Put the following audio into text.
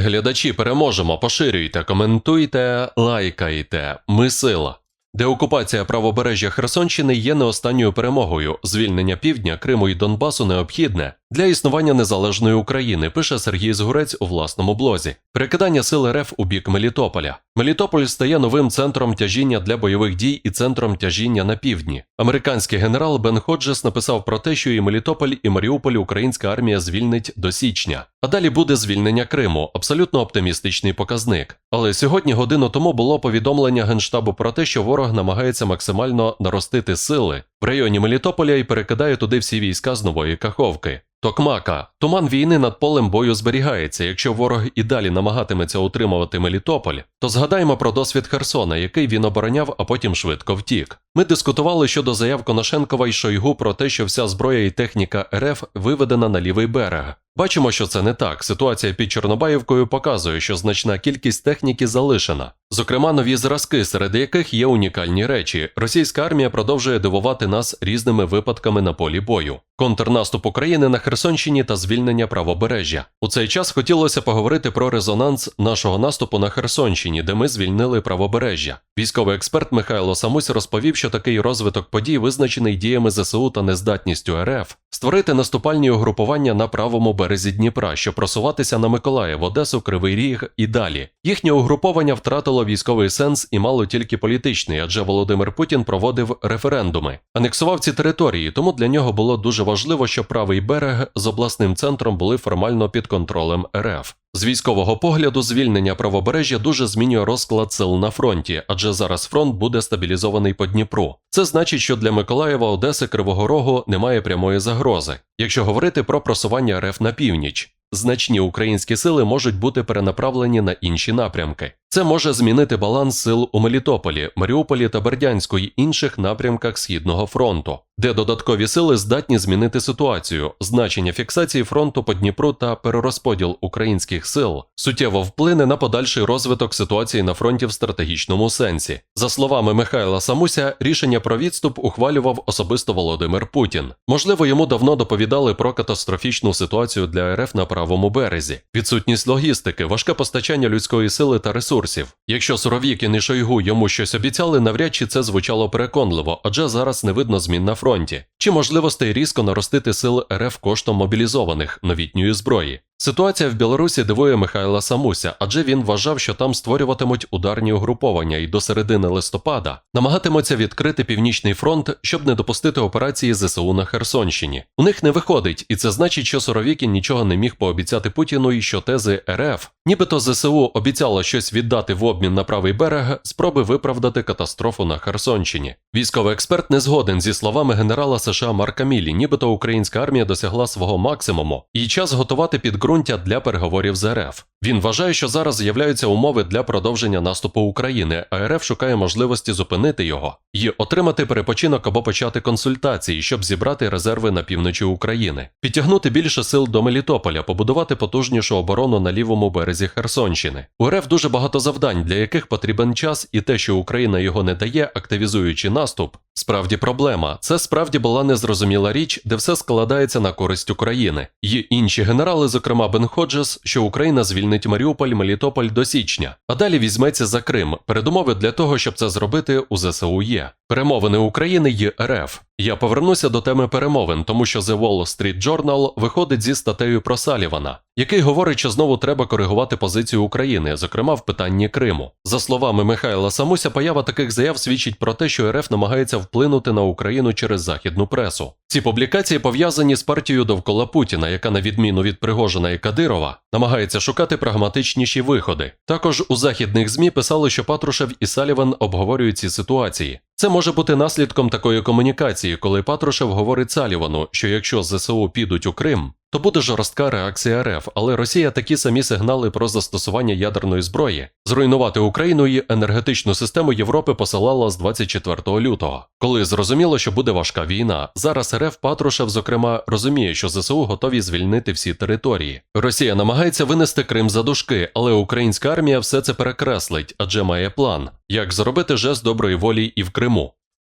Глядачі переможемо, поширюйте, коментуйте, лайкайте. Ми сила. Деокупація правобережжя Херсонщини є не останньою перемогою. Звільнення півдня, Криму і Донбасу необхідне для існування незалежної України, пише Сергій Згурець у власному блозі. Перекидання сил РФ у бік Мелітополя. Мелітополь стає новим центром тяжіння для бойових дій і центром тяжіння на півдні. Американський генерал Бен Ходжес написав про те, що і Мелітополь, і Маріуполь українська армія звільнить до січня. А далі буде звільнення Криму, абсолютно оптимістичний показник. Але сьогодні годину тому було повідомлення генштабу про те, що ворог намагається максимально наростити сили в районі Мелітополя і перекидає туди всі війська з нової Каховки. Токмака, туман війни над полем бою зберігається. Якщо ворог і далі намагатиметься утримувати Мелітополь, то згадаємо про досвід Херсона, який він обороняв, а потім швидко втік. Ми дискутували щодо заяв Коношенкова і Шойгу про те, що вся зброя і техніка РФ виведена на лівий берег. Бачимо, що це не так. Ситуація під Чорнобаївкою показує, що значна кількість техніки залишена. Зокрема, нові зразки, серед яких є унікальні речі. Російська армія продовжує дивувати нас різними випадками на полі бою. Контрнаступ України на Херсонщині та звільнення правобережжя. У цей час хотілося поговорити про резонанс нашого наступу на Херсонщині, де ми звільнили правобережжя. Військовий експерт Михайло Самусь розповів, що такий розвиток подій визначений діями ЗСУ та нездатністю РФ створити наступальні угрупування на правому березі Дніпра, щоб просуватися на Миколаїв, Одесу, Кривий Ріг і далі. Їхнє угруповання втратило військовий сенс і мало тільки політичний, адже Володимир Путін проводив референдуми, анексував ці території, тому для нього було дуже важливо, що правий берег з обласним центром були формально під контролем РФ. З військового погляду, звільнення правобережжя дуже змінює розклад сил на фронті, адже зараз фронт буде стабілізований по Дніпру. Це значить, що для Миколаєва, Одеси, Кривого Рогу немає прямої загрози. Якщо говорити про просування РФ на північ, значні українські сили можуть бути перенаправлені на інші напрямки. Це може змінити баланс сил у Мелітополі, Маріуполі та Бердянську й інших напрямках Східного фронту, де додаткові сили здатні змінити ситуацію, значення фіксації фронту по Дніпру та перерозподіл українських сил суттєво вплине на подальший розвиток ситуації на фронті в стратегічному сенсі. За словами Михайла Самуся, рішення про відступ ухвалював особисто Володимир Путін. Можливо, йому давно доповідали про катастрофічну ситуацію для РФ на правому березі, відсутність логістики, важке постачання людської сили та ресурсів. Якщо Суровікін і Шойгу йому щось обіцяли, навряд чи це звучало переконливо, адже зараз не видно змін на фронті, фронте чи можливостей різко наростити сил РФ коштом мобілізованих новітньої зброї. Ситуація в Білорусі дивує Михайла Самуся, адже він вважав, що там створюватимуть ударні угруповання і до середини листопада намагатимуться відкрити північний фронт, щоб не допустити операції ЗСУ на Херсонщині. У них не виходить, і це значить, що Суровікін нічого не міг пообіцяти Путіну і що тези РФ, нібито ЗСУ обіцяло щось віддати в обмін на правий берег, спроби виправдати катастрофу на Херсонщині. Військовий експерт не згоден зі словами генерала США Марка Мілі, нібито українська армія досягла свого максимуму, і час готувати підґрунтя для переговорів з РФ. Він вважає, що зараз з'являються умови для продовження наступу України, а РФ шукає можливості зупинити його і отримати перепочинок або почати консультації, щоб зібрати резерви на півночі України, підтягнути більше сил до Мелітополя, побудувати потужнішу оборону на лівому березі Херсонщини. У РФ дуже багато завдань, для яких потрібен час, і те, що Україна його не дає, активізуючи наступ. Справді проблема. Це справді була незрозуміла річ, де все складається на користь України. Є інші генерали, зокрема Бен Ходжес, що Україна звільнить Маріуполь, Мелітополь до січня, а далі візьметься за Крим. Передумови для того, щоб це зробити, у ЗСУ є. Перемовини України є РФ. Я повернуся до теми перемовин, тому що The Wall Street Journal виходить зі статтею про Салівана, який говорить, що знову треба коригувати позицію України, зокрема в питанні Криму. За словами Михайла Самуся, поява таких заяв свідчить про те, що РФ намагається вплинути на Україну через західну пресу. Ці публікації пов'язані з партією довкола Путіна, яка, на відміну від Пригожина і Кадирова, намагається шукати прагматичніші виходи. Також у західних ЗМІ писали, що Патрушев і Саліван обговорюють ці ситуації. Це може бути наслідком такої комунікації, коли Патрушев говорить Салівану, що якщо ЗСУ підуть у Крим, то буде жорстка реакція РФ, але Росія такі самі сигнали про застосування ядерної зброї зруйнувати Україну і енергетичну систему Європи посилала з 24 лютого, коли зрозуміло, що буде важка війна. Зараз РФ Патрушев, зокрема, розуміє, що ЗСУ готові звільнити всі території. Росія намагається винести Крим за дужки, але українська армія все це перекреслить, адже має план, як зробити жест доброї волі і в Криму.